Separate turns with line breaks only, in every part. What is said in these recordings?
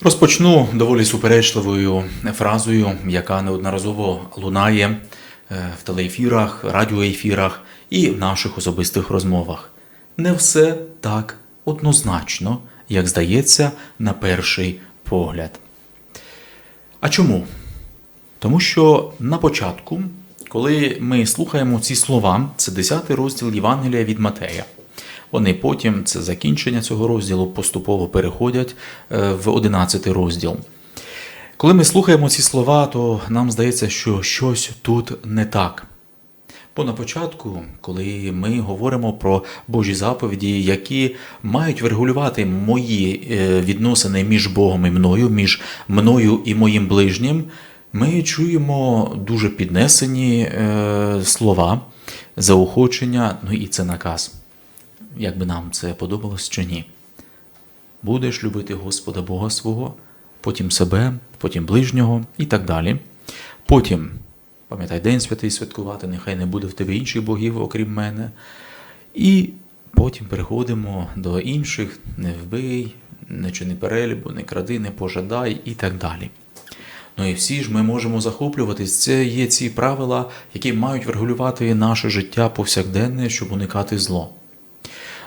Розпочну доволі суперечливою фразою, яка неодноразово лунає е, в телеефірах, радіоефірах і в наших особистих розмовах. Не все так однозначно, як здається на перший погляд. А чому? Тому що на початку, коли ми слухаємо ці слова, це 10 розділ Євангелія від Матея. Вони потім, це закінчення цього розділу, поступово переходять е, в 11 розділ. Коли ми слухаємо ці слова, то нам здається, що щось тут не так. Бо на початку, коли ми говоримо про Божі заповіді, які мають врегулювати мої е, відносини між Богом і мною, між мною і моїм ближнім, ми чуємо дуже піднесені е, слова, заохочення, ну і це наказ. Як би нам це подобалось чи ні. Будеш любити Господа Бога свого, потім себе, потім ближнього і так далі. Потім, пам'ятай, День святий святкувати, нехай не буде в тебе інших богів, окрім мене. І потім переходимо до інших: не вбий, не чини перелібу, не кради, не пожадай і так далі. Ну і всі ж ми можемо захоплюватись. Це є ці правила, які мають врегулювати наше життя повсякденне, щоб уникати зло.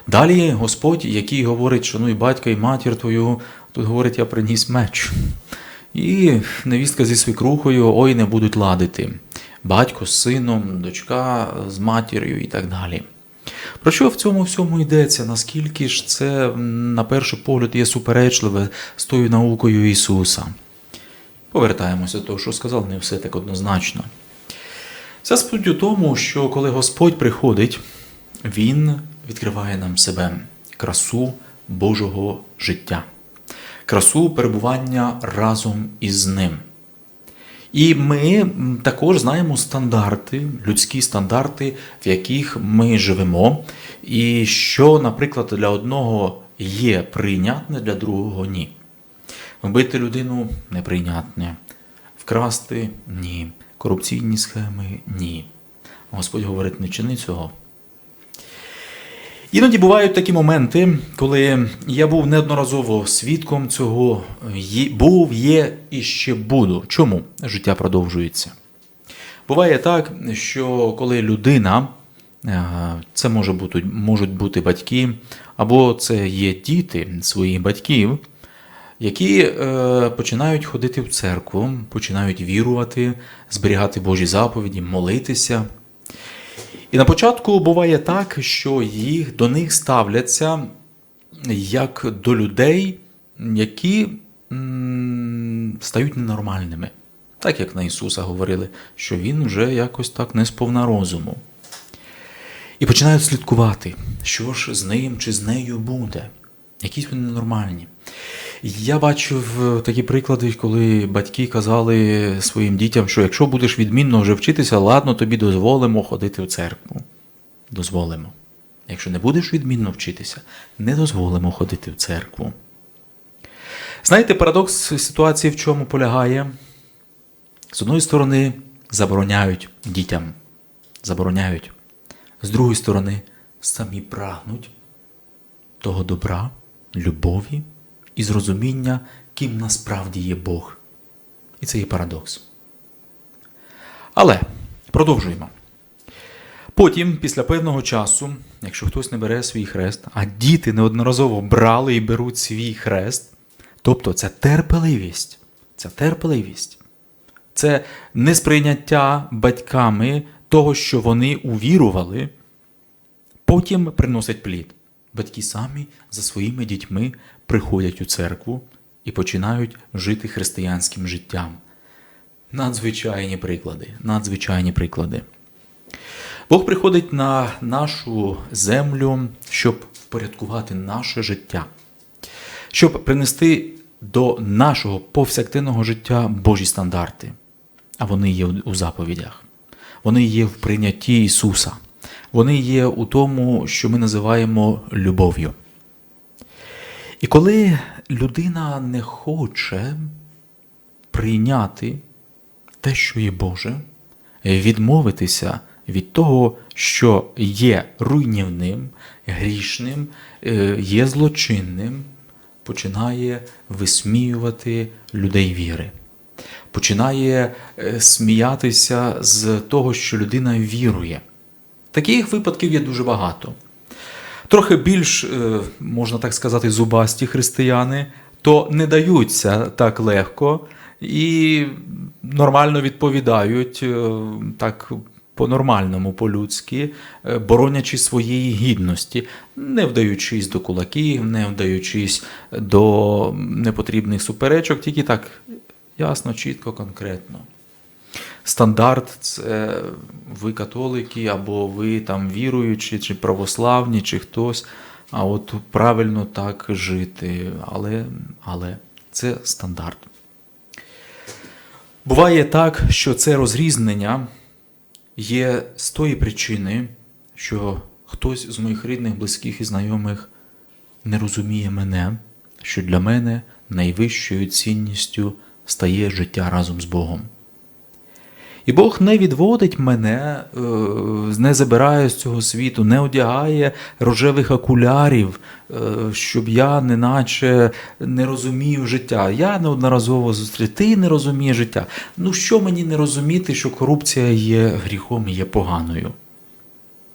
Далі Господь, який говорить, шануй батька і матір твою, тут говорить, я приніс меч. І невістка зі свекрухою ой не будуть ладити. Батько з сином, дочка з матір'ю і так далі. Про що в цьому всьому йдеться? Наскільки ж це, на перший погляд, є суперечливе з тою наукою Ісуса? Повертаємося до того, що сказав, не все так однозначно. Вся суть у тому, що коли Господь приходить, Він відкриває нам себе красу Божого життя, красу перебування разом із Ним. І ми також знаємо стандарти, людські стандарти, в яких ми живемо, і що, наприклад, для одного є прийнятне, для другого ні. Вбити людину неприйнятне, вкрасти ні, корупційні схеми ні. Господь говорить, не чини цього. Іноді бувають такі моменти, коли я був неодноразово свідком цього, був, є і ще буду. Чому життя продовжується? Буває так, що коли людина, е, це може бути, можуть бути батьки, або це є діти своїх батьків, які е, починають ходити в церкву, починають вірувати, зберігати Божі заповіді, молитися. І на початку буває так, що їх до них ставляться як до людей, які м, стають ненормальними. Так як на Ісуса говорили, що Він вже якось так не сповна розуму. І починають слідкувати, що ж з ним чи з нею буде. Якісь вони ненормальні. Я бачив е, такі приклади, коли батьки казали своїм дітям, що якщо будеш відмінно вже вчитися, ладно, тобі дозволимо ходити в церкву. Дозволимо. Якщо не будеш відмінно вчитися, не дозволимо ходити в церкву. Знаєте, парадокс ситуації в чому полягає? З одної сторони, забороняють дітям, забороняють. З другої сторони, самі прагнуть того добра, любові і зрозуміння, ким насправді є Бог. І це є парадокс. Але продовжуємо. Потім, після певного часу, якщо хтось не бере свій хрест, а діти неодноразово брали і беруть свій хрест, тобто це терпеливість, це терпеливість, це несприйняття батьками того, що вони увірували, потім приносить плід. Батьки самі за своїми дітьми приходять у церкву і починають жити християнським життям. Надзвичайні приклади, надзвичайні приклади. Бог приходить на нашу землю, щоб впорядкувати наше життя, щоб принести до нашого повсякденного життя Божі стандарти. А вони є у заповідях. Вони є в прийнятті Ісуса. Вони є у тому, що ми називаємо любов'ю. І коли людина не хоче прийняти те, що є Боже, відмовитися від того, що є руйнівним, грішним, е, є злочинним, починає висміювати людей віри, починає е, сміятися з того, що людина вірує. Таких випадків є дуже багато. Трохи більш, е, можна так сказати, зубасті християни, то не даються так легко і нормально відповідають е, так по-нормальному, по-людськи, е, боронячи своєї гідності, не вдаючись до кулаків, не вдаючись до непотрібних суперечок, тільки так ясно, чітко, конкретно. Стандарт це ви католики, або ви там віруючі, чи православні, чи хтось. А от правильно так жити. Але, але це стандарт. Буває так, що це розрізнення є з тої причини, що хтось з моїх рідних, близьких і знайомих не розуміє мене, що для мене найвищою цінністю стає життя разом з Богом. І Бог не відводить мене, е, не забирає з цього світу, не одягає рожевих окулярів, е, щоб я неначе не розумію життя. Я неодноразово зустрів, ти не розумієш життя. Ну що мені не розуміти, що корупція є гріхом і є поганою?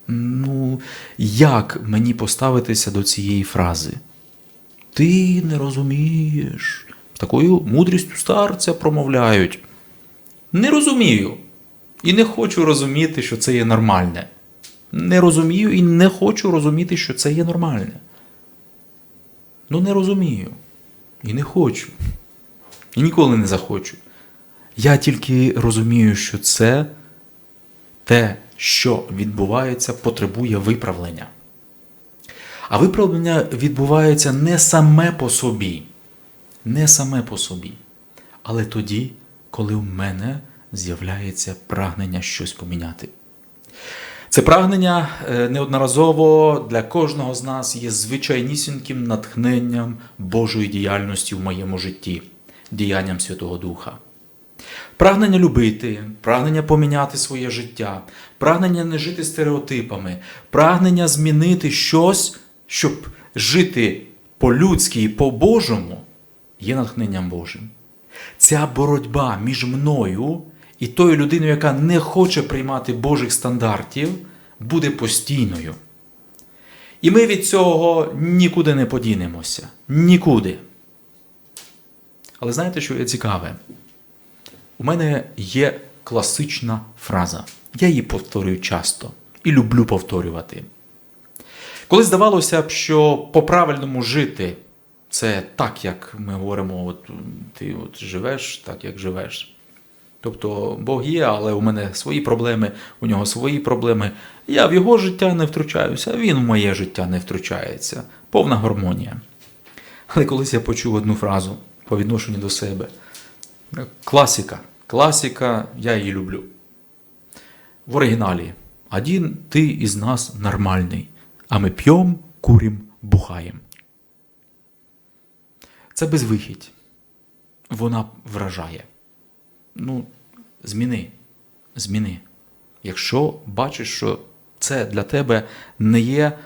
Ну, як мені поставитися до цієї фрази? Ти не розумієш. Такою мудрістю старця промовляють. Не розумію. І не хочу розуміти, що це є нормальне. Не розумію і не хочу розуміти, що це є нормальне. Ну, не розумію. І не хочу. І ніколи не захочу. Я тільки розумію, що це те, що відбувається, потребує виправлення. А виправлення відбувається не саме по собі, не саме по собі, але тоді, коли в мене з'являється прагнення щось поміняти. Це прагнення е, неодноразово для кожного з нас є звичайнісіньким натхненням Божої діяльності в моєму житті, діянням Святого Духа. Прагнення любити, прагнення поміняти своє життя, прагнення не жити стереотипами, прагнення змінити щось, щоб жити по-людськи і по-божому, є натхненням Божим. Ця боротьба між мною і тою людиною, яка не хоче приймати Божих стандартів, буде постійною. І ми від цього нікуди не подінемося. Нікуди. Але знаєте, що є цікаве? У мене є класична фраза. Я її повторюю часто і люблю повторювати. Коли здавалося б, що по-правильному жити це так, як ми говоримо, от ти от живеш так, як живеш. Тобто Бог є, але у мене свої проблеми, у нього свої проблеми. Я в його життя не втручаюся, він в моє життя не втручається. Повна гармонія. Але колись я почув одну фразу по відношенню до себе. Класика. Класика, я її люблю. В оригіналі. Один ти із нас нормальний, а ми п'єм, курім, бухаєм. Це безвихідь. Вона вражає. Ну, зміни. Зміни. Якщо бачиш, що це для тебе не є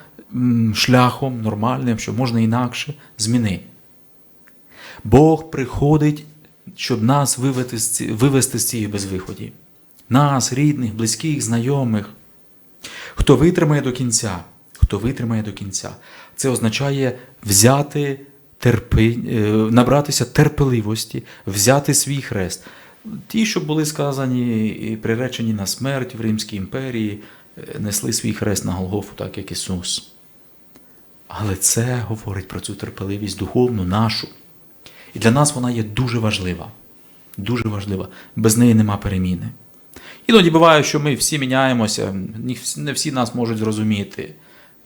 шляхом нормальним, що можна інакше, зміни. Бог приходить, щоб нас вивести з, цієї безвиході. Нас, рідних, близьких, знайомих. Хто витримає до кінця, хто витримає до кінця, це означає взяти терпи, е, набратися терпеливості, взяти свій хрест. Ті, що були сказані і приречені на смерть в Римській імперії, е, несли свій хрест на Голгофу, так як Ісус. Але це говорить про цю терпеливість духовну нашу. І для нас вона є дуже важлива. Дуже важлива. Без неї нема переміни. Іноді буває, що ми всі міняємося, не всі нас можуть зрозуміти.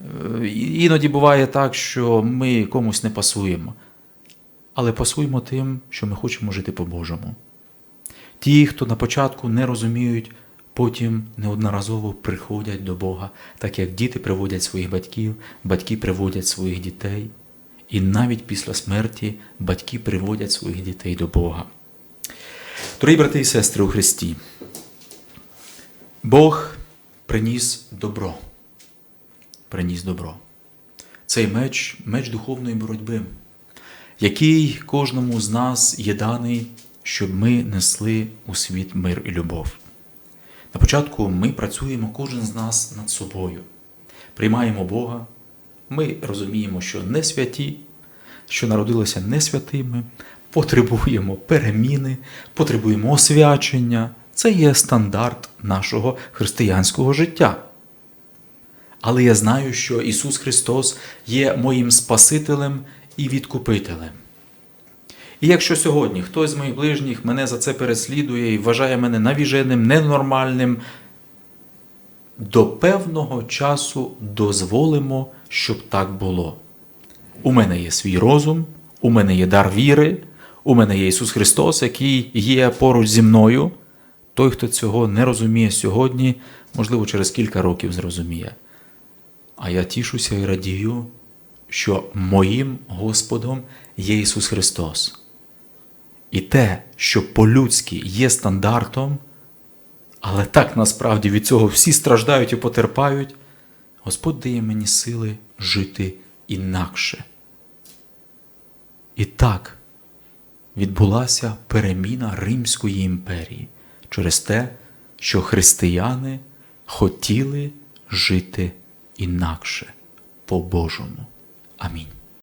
Е, іноді буває так, що ми комусь не пасуємо. Але пасуємо тим, що ми хочемо жити по-божому. Ті, хто на початку не розуміють, потім неодноразово приходять до Бога, так як діти приводять своїх батьків, батьки приводять своїх дітей. І навіть після смерті батьки приводять своїх дітей до Бога. Дорогі брати і сестри у Христі, Бог приніс добро. Приніс добро. Цей меч меч духовної боротьби. який кожному з нас є даний, щоб ми несли у світ мир і любов. На початку ми працюємо кожен з нас над собою, приймаємо Бога. Ми розуміємо, що не святі, що народилися не святими, потребуємо переміни, потребуємо освячення. Це є стандарт нашого християнського життя. Але я знаю, що Ісус Христос є моїм Спасителем і відкупителем. І якщо сьогодні хтось з моїх ближніх мене за це переслідує і вважає мене навіженим, ненормальним, до певного часу дозволимо, щоб так було. У мене є свій розум, у мене є дар віри, у мене є Ісус Христос, який є поруч зі мною. Той, хто цього не розуміє сьогодні, можливо, через кілька років зрозуміє. А я тішуся і радію, що моїм Господом є Ісус Христос. І те, що по-людськи є стандартом, але так насправді від цього всі страждають і потерпають, Господь дає мені сили жити інакше. І так відбулася переміна Римської імперії через те, що християни хотіли жити інакше по-божому. Амінь.